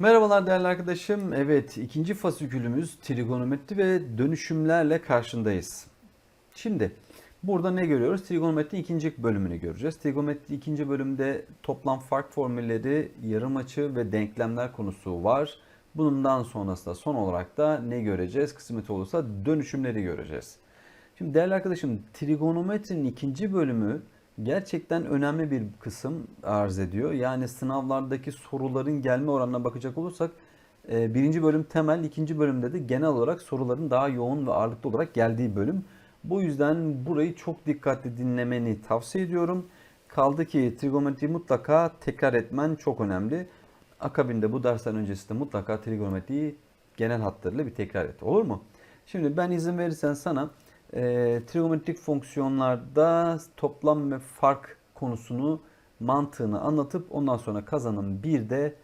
Merhabalar değerli arkadaşım. Evet ikinci fasikülümüz trigonometri ve dönüşümlerle karşındayız. Şimdi burada ne görüyoruz? Trigonometri ikinci bölümünü göreceğiz. Trigonometri ikinci bölümde toplam fark formülleri, yarım açı ve denklemler konusu var. Bundan sonrasında son olarak da ne göreceğiz? Kısmet olursa dönüşümleri göreceğiz. Şimdi değerli arkadaşım trigonometrinin ikinci bölümü gerçekten önemli bir kısım arz ediyor. Yani sınavlardaki soruların gelme oranına bakacak olursak e, birinci bölüm temel, ikinci bölümde de genel olarak soruların daha yoğun ve ağırlıklı olarak geldiği bölüm. Bu yüzden burayı çok dikkatli dinlemeni tavsiye ediyorum. Kaldı ki trigonometriyi mutlaka tekrar etmen çok önemli. Akabinde bu dersler öncesinde mutlaka trigonometriyi genel hatlarıyla bir tekrar et. Olur mu? Şimdi ben izin verirsen sana e, trigonometrik fonksiyonlarda toplam ve fark konusunu mantığını anlatıp ondan sonra kazanım bir de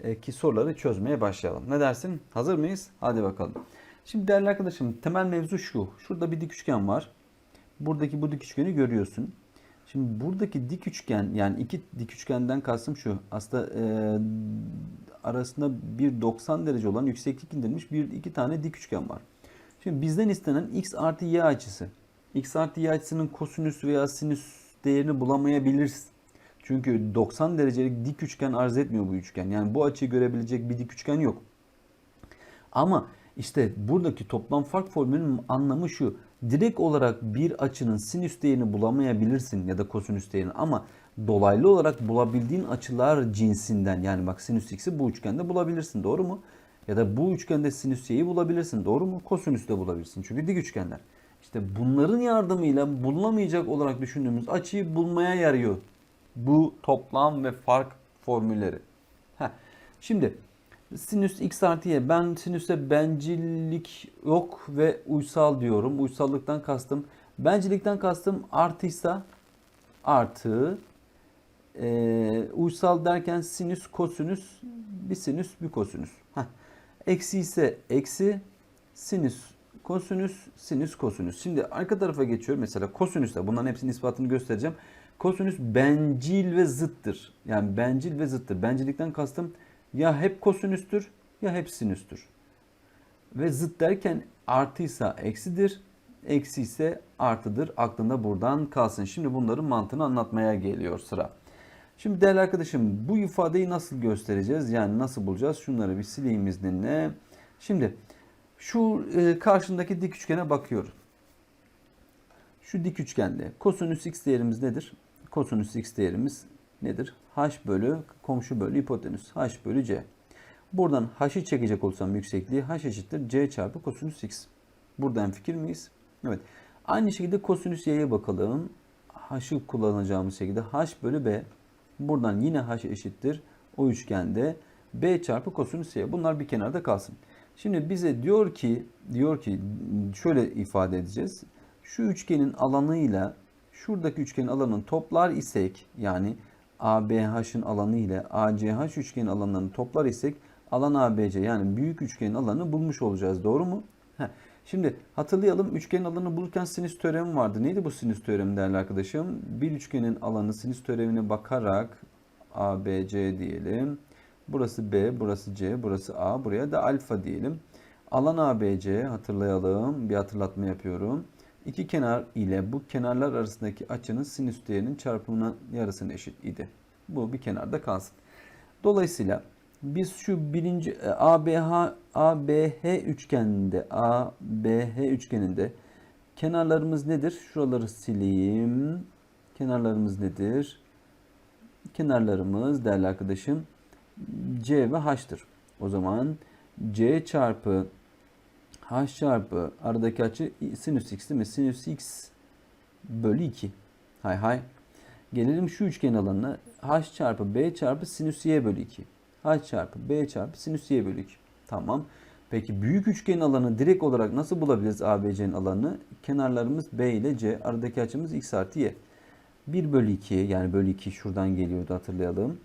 e, ki soruları çözmeye başlayalım. Ne dersin? Hazır mıyız? Hadi bakalım. Şimdi değerli arkadaşım temel mevzu şu. Şurada bir dik üçgen var. Buradaki bu dik üçgeni görüyorsun. Şimdi buradaki dik üçgen yani iki dik üçgenden kastım şu. Aslında e, arasında bir 90 derece olan yükseklik indirilmiş bir iki tane dik üçgen var. Şimdi bizden istenen x artı y açısı. x artı y açısının kosinüs veya sinüs değerini bulamayabiliriz. Çünkü 90 derecelik dik üçgen arz etmiyor bu üçgen. Yani bu açıyı görebilecek bir dik üçgen yok. Ama işte buradaki toplam fark formülünün anlamı şu. Direkt olarak bir açının sinüs değerini bulamayabilirsin ya da kosinüs değerini ama dolaylı olarak bulabildiğin açılar cinsinden yani bak sinüs x'i bu üçgende bulabilirsin doğru mu? Ya da bu üçgende sinüs y'yi bulabilirsin doğru mu? Kosinüs de bulabilirsin çünkü dik üçgenler. İşte bunların yardımıyla bulunamayacak olarak düşündüğümüz açıyı bulmaya yarıyor bu toplam ve fark formülleri. Heh. Şimdi sinüs x artı y. Ben sinüse bencillik yok ve uysal diyorum. Uysallıktan kastım. Bencillikten kastım artıysa artı e, uysal derken sinüs kosinüs bir sinüs bir kosinüs. Heh. Eksi ise eksi sinüs kosinüs sinüs kosinüs. Şimdi arka tarafa geçiyorum. Mesela kosinüsle bunların hepsinin ispatını göstereceğim. Kosinüs bencil ve zıttır. Yani bencil ve zıttır. Bencillikten kastım ya hep kosinüstür ya hep sinüstür. Ve zıt derken artıysa eksidir, eksi ise artıdır. Aklında buradan kalsın. Şimdi bunların mantığını anlatmaya geliyor sıra. Şimdi değerli arkadaşım bu ifadeyi nasıl göstereceğiz? Yani nasıl bulacağız? Şunları bir sileyim izninle. Şimdi şu e, karşındaki dik üçgene bakıyorum. Şu dik üçgende kosinüs x değerimiz nedir? Kosinüs x değerimiz nedir? h bölü komşu bölü hipotenüs h bölü c. Buradan h'ı çekecek olsam yüksekliği h eşittir c çarpı kosinüs x. Buradan fikir miyiz? Evet. Aynı şekilde kosinüs y'ye bakalım. h'ı kullanacağımız şekilde h bölü b. Buradan yine h eşittir o üçgende b çarpı kosinüs y. Bunlar bir kenarda kalsın. Şimdi bize diyor ki diyor ki şöyle ifade edeceğiz. Şu üçgenin alanıyla şuradaki üçgenin alanını toplar isek yani ABH'ın alanı ile ACH üçgenin alanlarını toplar isek alan ABC yani büyük üçgenin alanını bulmuş olacağız. Doğru mu? Heh. Şimdi hatırlayalım üçgenin alanını bulurken sinüs teoremi vardı. Neydi bu sinüs teoremi değerli arkadaşım? Bir üçgenin alanı sinüs teoremine bakarak ABC diyelim. Burası B, burası C, burası A. Buraya da alfa diyelim. Alan ABC hatırlayalım. Bir hatırlatma yapıyorum. İki kenar ile bu kenarlar arasındaki açının sinüs değerinin çarpımına yarısına eşit idi. Bu bir kenarda kalsın. Dolayısıyla biz şu birinci e, ABH ABH üçgeninde ABH üçgeninde kenarlarımız nedir? Şuraları sileyim. Kenarlarımız nedir? Kenarlarımız değerli arkadaşım C ve H'tır. O zaman C çarpı H çarpı aradaki açı sinüs x değil mi? Sinüs x bölü 2. Hay hay. Gelelim şu üçgen alanına. H çarpı B çarpı sinüs y bölü 2. H çarpı B çarpı sinüs y bölü 2. Tamam. Peki büyük üçgen alanı direkt olarak nasıl bulabiliriz ABC'nin alanını? Kenarlarımız B ile C. Aradaki açımız x artı y. 1 bölü 2 yani bölü 2 şuradan geliyordu hatırlayalım.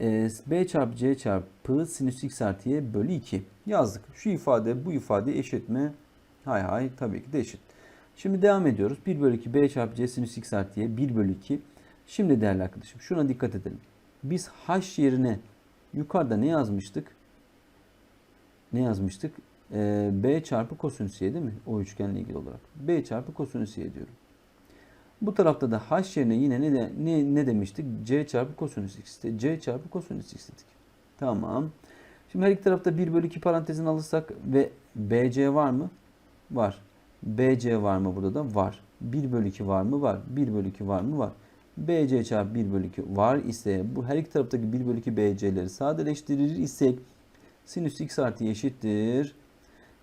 Ee, B çarpı C çarpı sinüs x artı y bölü 2 yazdık. Şu ifade bu ifade eşit mi? Hay hay tabii ki de eşit. Şimdi devam ediyoruz. 1 bölü 2 B çarpı C sinüs x artı y 1 bölü 2. Şimdi değerli arkadaşım şuna dikkat edelim. Biz h yerine yukarıda ne yazmıştık? ne yazmıştık? Ee, B çarpı kosinüs y değil mi? O üçgenle ilgili olarak. B çarpı kosinüs y diyorum. Bu tarafta da h yerine yine ne, de, ne, ne demiştik? C çarpı kosinüs x'ti. C çarpı kosinüs x dedik. Tamam. Şimdi her iki tarafta 1 bölü 2 parantezini alırsak ve BC var mı? Var. BC var mı burada da? Var. 1 bölü 2 var mı? Var. 1 bölü 2 var mı? Var. BC çarpı 1 bölü 2 var ise bu her iki taraftaki 1 bölü 2 BC'leri sadeleştirir isek sinüs x artı eşittir.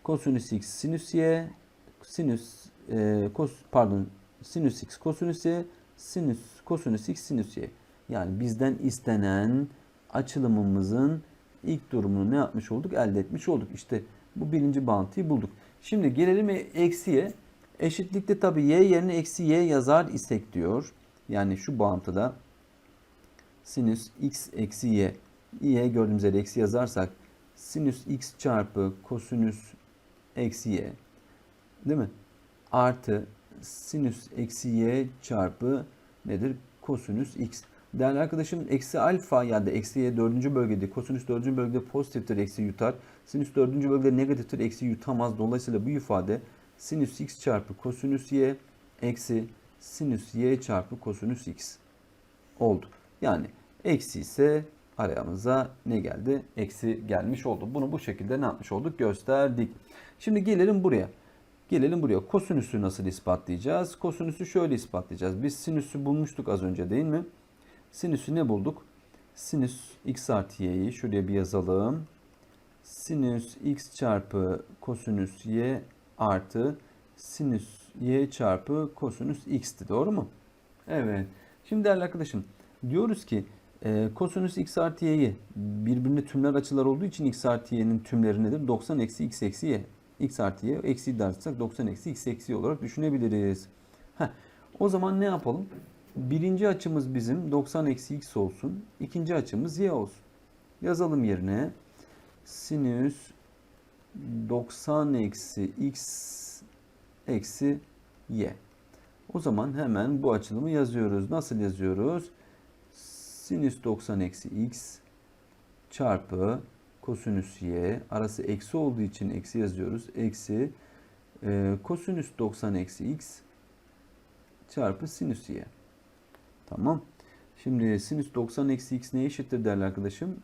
Kosinüs x sinüs y sinüs e, kos, pardon sinüs x kosinüs y sinüs kosinüs x sinüs y. Yani bizden istenen açılımımızın ilk durumunu ne yapmış olduk? Elde etmiş olduk. İşte bu birinci bağıntıyı bulduk. Şimdi gelelim eksiye. Eşitlikte tabi y yerine eksi y yazar isek diyor. Yani şu bağıntıda sinüs x eksi y. y gördüğümüz yere eksi yazarsak sinüs x çarpı kosinüs eksi y değil mi? Artı sinüs eksi y çarpı nedir? Kosinüs x. Değerli arkadaşım eksi alfa ya da eksi y dördüncü bölgede kosinüs dördüncü bölgede pozitiftir eksi yutar. Sinüs dördüncü bölgede negatiftir eksi yutamaz. Dolayısıyla bu ifade sinüs x çarpı kosinüs y eksi sinüs y çarpı kosinüs x oldu. Yani eksi ise arayamıza ne geldi? Eksi gelmiş oldu. Bunu bu şekilde ne yapmış olduk? Gösterdik. Şimdi gelelim buraya. Gelelim buraya. Kosinüsü nasıl ispatlayacağız? Kosinüsü şöyle ispatlayacağız. Biz sinüsü bulmuştuk az önce değil mi? Sinüsü ne bulduk? Sinüs x artı y'yi şuraya bir yazalım. Sinüs x çarpı kosinüs y artı sinüs y çarpı kosinüs x'ti. Doğru mu? Evet. Şimdi değerli arkadaşım diyoruz ki e, kosinüs x artı y'yi birbirine tümler açılar olduğu için x artı y'nin tümleri nedir? 90 eksi x eksi y. x artı y eksi dersek 90 eksi x eksi y olarak düşünebiliriz. Heh, o zaman ne yapalım? Birinci açımız bizim 90 eksi x olsun. İkinci açımız y olsun. Yazalım yerine sinüs 90 eksi x eksi y. O zaman hemen bu açılımı yazıyoruz. Nasıl yazıyoruz? Sinüs 90 eksi x çarpı kosinüs y arası eksi olduğu için eksi yazıyoruz. Eksi e, kosinüs 90 eksi x çarpı sinüs y. Tamam. Şimdi sinüs 90 eksi x neye eşittir değerli arkadaşım?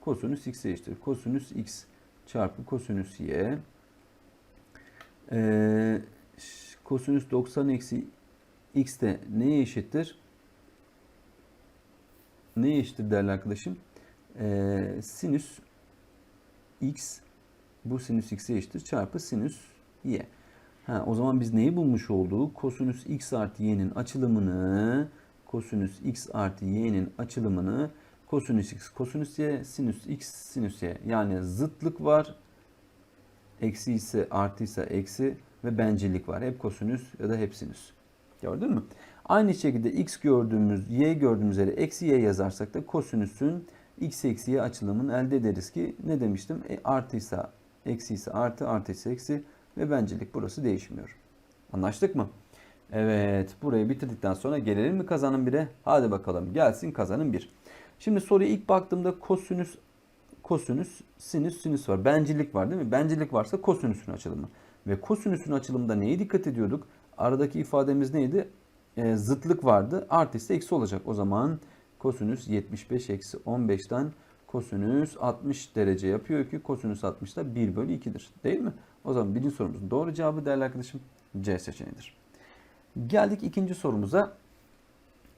Kosinüs x'e eşittir. Kosinüs x çarpı kosinüs y. Ee, kosinüs 90 eksi x de neye eşittir? Neye eşittir değerli arkadaşım? Ee, sinüs x bu sinüs x'e eşittir çarpı sinüs y. Ha, o zaman biz neyi bulmuş olduk? Kosinüs x artı y'nin açılımını kosinüs x artı y'nin açılımını kosinüs x kosinüs y sinüs x sinüs y yani zıtlık var eksi ise artı ise eksi ve bencillik var. Hep kosinüs ya da hep. Gördün mü? Aynı şekilde x gördüğümüz, y gördüğümüz yere eksi y yazarsak da kosinüsün x eksi y açılımını elde ederiz ki ne demiştim? E, artıysa eksi ise artı, artı ise eksi ve bencillik burası değişmiyor. Anlaştık mı? Evet burayı bitirdikten sonra gelelim mi kazanın 1'e? Hadi bakalım gelsin kazanın 1. Şimdi soruya ilk baktığımda kosinüs, kosinüs, sinüs, sinüs var. Bencillik var değil mi? Bencillik varsa kosinüsün açılımı. Ve kosinüsün açılımında neye dikkat ediyorduk? Aradaki ifademiz neydi? E, zıtlık vardı. Artı ise eksi olacak. O zaman kosinüs 75 eksi 15'ten kosinüs 60 derece yapıyor ki kosinüs 60 da 1 bölü 2'dir. Değil mi? O zaman birinci sorumuzun doğru cevabı değerli arkadaşım C seçeneğidir. Geldik ikinci sorumuza.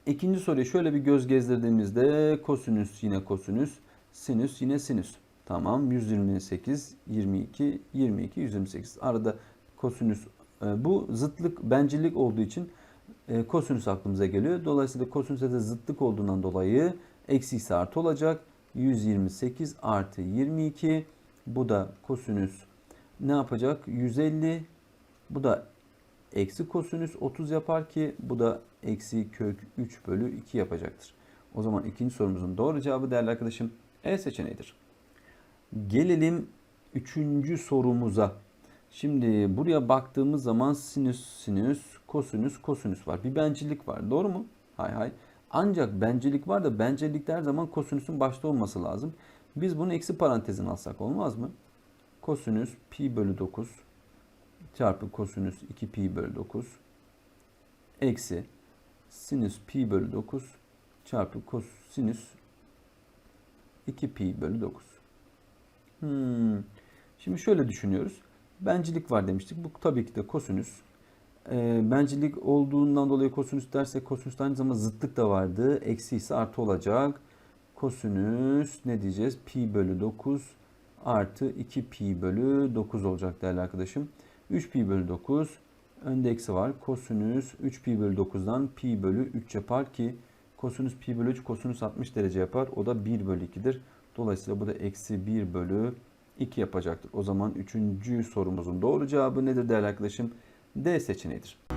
İkinci soruyu şöyle bir göz gezdirdiğimizde kosinüs yine kosinüs, sinüs yine sinüs. Tamam 128, 22, 22, 128. Arada kosinüs e, bu zıtlık, bencillik olduğu için e, kosinüs aklımıza geliyor. Dolayısıyla kosinüse de zıtlık olduğundan dolayı eksi ise artı olacak. 128 artı 22. Bu da kosinüs ne yapacak? 150. Bu da eksi kosinüs 30 yapar ki bu da eksi kök 3 bölü 2 yapacaktır. O zaman ikinci sorumuzun doğru cevabı değerli arkadaşım E seçeneğidir. Gelelim üçüncü sorumuza. Şimdi buraya baktığımız zaman sinüs sinüs, kosinüs kosinüs var. Bir bencillik var. Doğru mu? Hay hay. Ancak bencillik var da bencillikte her zaman kosinüsün başta olması lazım. Biz bunu eksi parantezin alsak olmaz mı? kosinüs pi bölü 9 çarpı kosinüs 2 pi bölü 9 eksi sinüs pi bölü 9 çarpı kosinüs 2 pi bölü 9. Hmm. Şimdi şöyle düşünüyoruz. Bencilik var demiştik. Bu tabii ki de kosinüs. E, bencilik olduğundan dolayı kosinüs dersek kosinüs aynı zamanda zıtlık da vardı. Eksi ise artı olacak. Kosinüs ne diyeceğiz? Pi bölü 9 artı 2 pi bölü 9 olacak değerli arkadaşım. 3 pi bölü 9 önde eksi var. Kosinüs 3 pi bölü 9'dan pi bölü 3 yapar ki kosinüs pi bölü 3 kosinüs 60 derece yapar. O da 1 bölü 2'dir. Dolayısıyla bu da eksi 1 bölü 2 yapacaktır. O zaman üçüncü sorumuzun doğru cevabı nedir değerli arkadaşım? D seçeneğidir.